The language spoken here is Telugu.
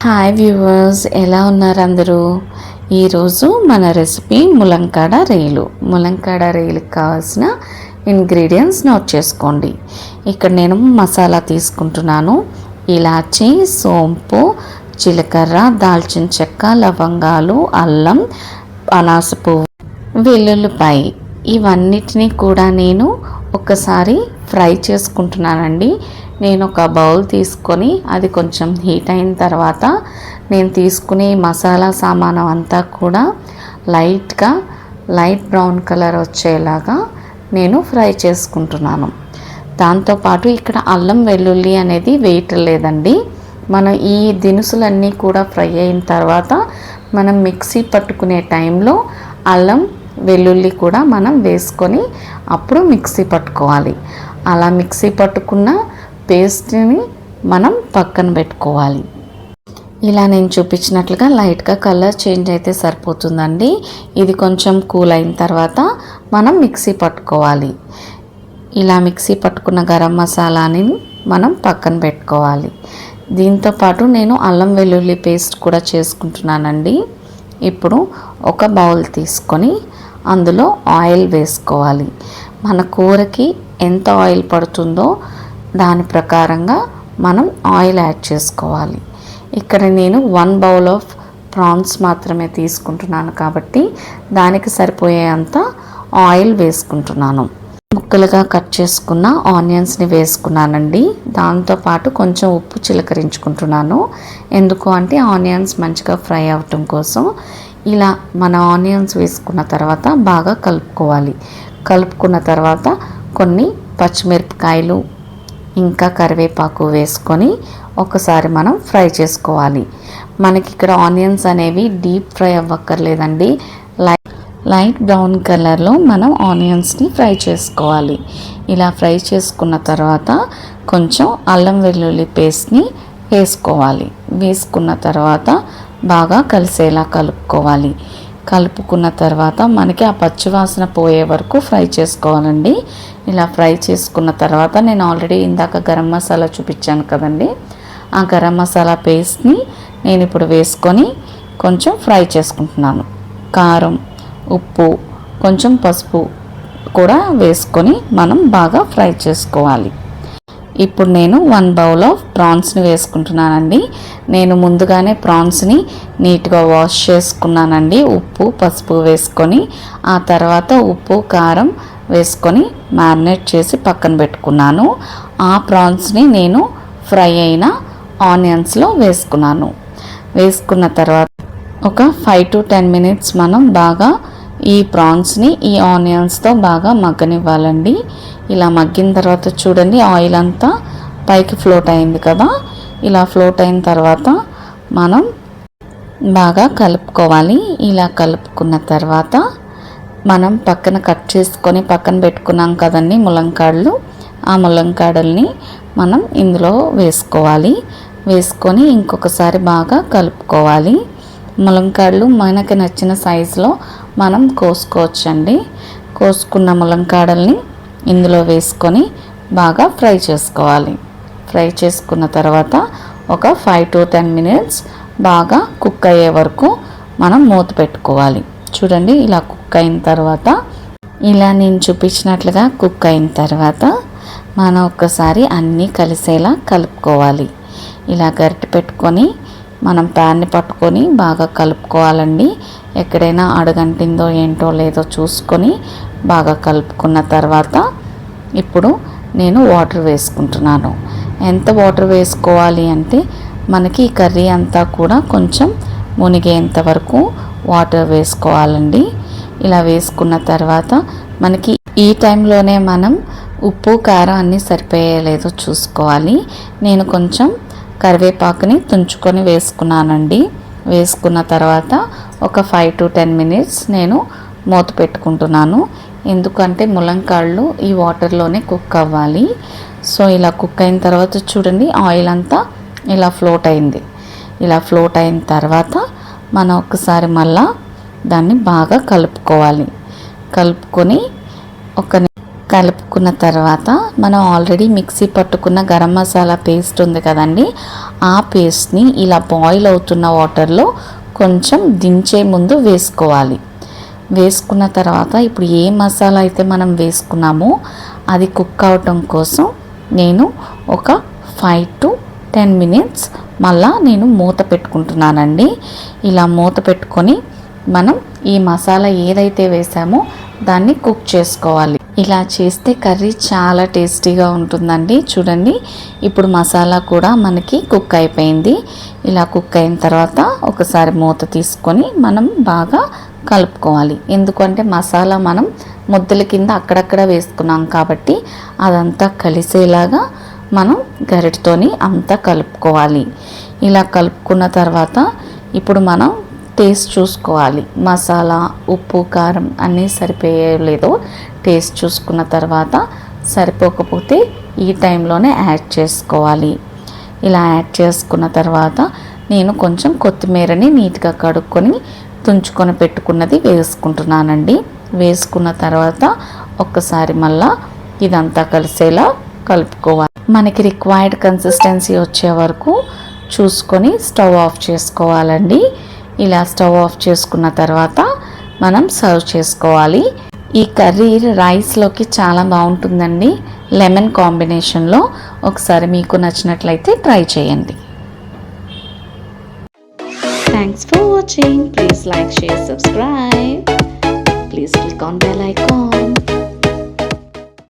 హాయ్ వ్యూవర్స్ ఎలా ఉన్నారు అందరూ? ఈరోజు మన రెసిపీ ములంకాడ రేలు. ములంకాడ రేలుకి కావాల్సిన ఇంగ్రీడియంట్స్ నోట్ చేసుకోండి. ఇక్కడ నేను మసాలా తీసుకుంటున్నాను. ఇలాచి సోంపు జీలకర్ర దాల్చిన చెక్క లవంగాలు అల్లం అనాస పువ్వు వెల్లుల్లిపాయ. ఇవన్నిటినీ కూడా నేను ఒకసారి ఫ్రై చేసుకుంటున్నానండి. నేను ఒక బౌల్ తీసుకొని అది కొంచెం హీట్ అయిన తర్వాత నేను తీసుకునే మసాలా సామానం అంతా కూడా లైట్గా లైట్ బ్రౌన్ కలర్ వచ్చేలాగా నేను ఫ్రై చేసుకుంటున్నాను. దాంతోపాటు ఇక్కడ అల్లం వెల్లుల్లి అనేది వేయట్లేదండి మనం ఈ దినుసులన్నీ కూడా ఫ్రై అయిన తర్వాత మనం మిక్సీ పట్టుకునే టైంలో అల్లం వెల్లుల్లి కూడా మనం వేసుకొని అప్పుడు మిక్సీ పట్టుకోవాలి. అలా మిక్సీ పట్టుకున్న పేస్ట్ని మనం పక్కన పెట్టుకోవాలి. ఇలా నేను చూపించినట్లుగా లైట్గా కలర్ చేంజ్ అయితే సరిపోతుందండి. ఇది కొంచెం కూల్ అయిన తర్వాత మనం మిక్సీ పట్టుకోవాలి. ఇలా మిక్సీ పట్టుకున్న గరం మసాలాని మనం పక్కన పెట్టుకోవాలి. దీంతో పాటు నేను అల్లం వెల్లుల్లి పేస్ట్ కూడా చేసుకుంటున్నానండి. ఇప్పుడు ఒక బౌల్ తీసుకొని అందులో ఆయిల్ వేసుకోవాలి. మన కూరకి ఎంత ఆయిల్ పడుతుందో దాని ప్రకారంగా మనం ఆయిల్ యాడ్ చేసుకోవాలి. ఇక్కడ నేను వన్ బౌల్ ఆఫ్ ప్రాన్స్ మాత్రమే తీసుకుంటున్నాను కాబట్టి దానికి సరిపోయే అంత ఆయిల్ వేసుకుంటున్నాను. ముక్కలుగా కట్ చేసుకున్న ఆనియన్స్ని వేసుకున్నానండి. దాంతోపాటు కొంచెం ఉప్పు చిలకరించుకుంటున్నాను. ఎందుకు అంటే ఆనియన్స్ మంచిగా ఫ్రై అవటం కోసం ఇలా మన ఆనియన్స్ వేసుకున్న తర్వాత బాగా కలుపుకోవాలి. కలుపుకున్న తర్వాత కొన్ని పచ్చిమిరపకాయలు ఇంకా కరివేపాకు వేసుకొని ఒకసారి మనం ఫ్రై చేసుకోవాలి. మనకి ఇక్కడ ఆనియన్స్ అనేవి డీప్ ఫ్రై అవ్వక్కర్లేదండి. లైట్ లైట్ బ్రౌన్ కలర్లో మనం ఆనియన్స్ని ఫ్రై చేసుకోవాలి. ఇలా ఫ్రై చేసుకున్న తర్వాత కొంచెం అల్లం వెల్లుల్లి పేస్ట్ని వేసుకోవాలి. వేసుకున్న తర్వాత బాగా కలిసేలా కలుపుకోవాలి. కలుపుకున్న తర్వాత మనకి ఆ పచ్చివాసన పోయే వరకు ఫ్రై చేసుకోవాలండి. ఇలా ఫ్రై చేసుకున్న తర్వాత నేను ఆల్రెడీ ఇందాక గరం మసాలా చూపించాను కదండి. ఆ గరం మసాలా పేస్ట్ని నేను ఇప్పుడు వేసుకొని కొంచెం ఫ్రై చేసుకుంటున్నాను. కారం ఉప్పు కొంచెం పసుపు కూడా వేసుకొని మనం బాగా ఫ్రై చేసుకోవాలి. ఇప్పుడు నేను వన్ బౌల్ ఆఫ్ ప్రాన్స్ని వేసుకుంటున్నానండి. నేను ముందుగానే ప్రాన్స్ని నీట్గా వాష్ చేసుకున్నానండి. ఉప్పు పసుపు వేసుకొని ఆ తర్వాత ఉప్పు కారం వేసుకొని మ్యారినేట్ చేసి పక్కన పెట్టుకున్నాను. ఆ ప్రాన్స్ని నేను ఫ్రై అయిన ఆనియన్స్లో వేసుకున్నాను. వేసుకున్న తర్వాత ఒక ఫైవ్ టు టెన్ మినిట్స్ మనం బాగా ఈ ప్రాన్స్ని ఈ ఆనియన్స్తో బాగా మగ్గనివ్వాలండి. ఇలా మగ్గిన తర్వాత చూడండి ఆయిల్ అంతా పైకి ఫ్లోట్ అయింది కదా. ఇలా ఫ్లోట్ అయిన తర్వాత మనం బాగా కలుపుకోవాలి. ఇలా కలుపుకున్న తర్వాత మనం పక్కన కట్ చేసుకొని పక్కన పెట్టుకున్నాం కదండి ములంకాడలు. ఆ ములంకాడల్ని మనం ఇందులో వేసుకోవాలి. వేసుకొని ఇంకొకసారి బాగా కలుపుకోవాలి. ములంకాడలు మనకి నచ్చిన సైజులో మనం కోసుకోవచ్చండి. కోసుకున్న ములంకాడల్ని ఇందులో వేసుకొని బాగా ఫ్రై చేసుకోవాలి. ఫ్రై చేసుకున్న తర్వాత ఒక ఫైవ్ టు టెన్ మినిట్స్ బాగా కుక్ అయ్యే వరకు మనం మూత పెట్టుకోవాలి. చూడండి ఇలా కుక్ అయిన తర్వాత ఇలా నేను చూపించినట్లుగా కుక్ అయిన తర్వాత మనం ఒక్కసారి అన్నీ కలిసేలా కలుపుకోవాలి. ఇలా గరిటె పెట్టుకొని మనం ప్యాన్ని పట్టుకొని బాగా కలుపుకోవాలండి. ఎక్కడైనా అడగంటిందో ఏంటో లేదో చూసుకొని బాగా కలుపుకున్న తర్వాత ఇప్పుడు నేను వాటర్ వేసుకుంటున్నాను. ఎంత వాటర్ వేసుకోవాలి అంటే మనకి ఈ కర్రీ అంతా కూడా కొంచెం మునిగేంత వరకు వాటర్ వేసుకోవాలండి. ఇలా వేసుకున్న తర్వాత మనకి ఈ టైంలోనే మనం ఉప్పు కారం అన్నీ సరిపోయేలేదో చూసుకోవాలి. నేను కొంచెం కరివేపాకుని తుంచుకొని వేసుకున్నానండి. వేసుకున్న తర్వాత ఒక ఫైవ్ టు టెన్ మినిట్స్ నేను మూత పెట్టుకుంటున్నాను. ఎందుకంటే ములంకాళ్ళు ఈ వాటర్లోనే కుక్ అవ్వాలి. సో ఇలా కుక్ అయిన తర్వాత చూడండి ఆయిల్ అంతా ఇలా ఫ్లోట్ అయింది. ఇలా ఫ్లోట్ అయిన తర్వాత మనం ఒకసారి మళ్ళా దాన్ని బాగా కలుపుకోవాలి. కలుపుకొని ఒక కలుపుకున్న తర్వాత మనం ఆల్రెడీ మిక్సీ పట్టుకున్న గరం మసాలా పేస్ట్ ఉంది కదండి ఆ పేస్ట్ని ఇలా బాయిల్ అవుతున్న వాటర్లో కొంచెం దించే ముందు వేసుకోవాలి. వేసుకున్న తర్వాత ఇప్పుడు ఏ మసాలా అయితే మనం వేసుకున్నామో అది కుక్ అవటం కోసం నేను ఒక ఫైవ్ టు టెన్ మినిట్స్ మళ్ళా నేను మూత పెట్టుకుంటున్నానండి. ఇలా మూత పెట్టుకొని మనం ఈ మసాలా ఏదైతే వేసామో దాన్ని కుక్ చేసుకోవాలి. ఇలా చేస్తే కర్రీ చాలా టేస్టీగా ఉంటుందండి. చూడండి ఇప్పుడు మసాలా కూడా మనకి కుక్ అయిపోయింది. ఇలా కుక్ అయిన తర్వాత ఒకసారి మూత తీసుకొని మనం బాగా కలుపుకోవాలి. ఎందుకంటే మసాలా మనం ముద్దల కింద అక్కడక్కడ వేసుకున్నాం కాబట్టి అదంతా కలిసేలాగా మనం గరిటతోని అంతా కలుపుకోవాలి. ఇలా కలుపుకున్న తర్వాత ఇప్పుడు మనం టేస్ట్ చూసుకోవాలి. మసాలా ఉప్పు కారం అన్నీ సరిపోయలేదో టేస్ట్ చూసుకున్న తర్వాత సరిపోకపోతే ఈ టైంలోనే యాడ్ చేసుకోవాలి. ఇలా యాడ్ చేసుకున్న తర్వాత నేను కొంచెం కొత్తిమీరని నీట్గా కడుక్కొని తుంచుకొని పెట్టుకున్నది వేసుకుంటున్నానండి. వేసుకున్న తర్వాత ఒక్కసారి మళ్ళా ఇదంతా కలిసేలా కలుపుకోవాలి. మనకి రిక్వైర్డ్ కన్సిస్టెన్సీ వచ్చే వరకు చూసుకొని స్టవ్ ఆఫ్ చేసుకోవాలండి. ఇలా స్టవ్ ఆఫ్ చేసుకున్న తర్వాత మనం సర్వ్ చేసుకోవాలి. ఈ కర్రీ రైస్లోకి చాలా బాగుంటుందండి. లెమన్ కాంబినేషన్లో ఒకసారి మీకు నచ్చినట్లయితే ట్రై చేయండి. Thanks for watching please like share subscribe please click on bell icon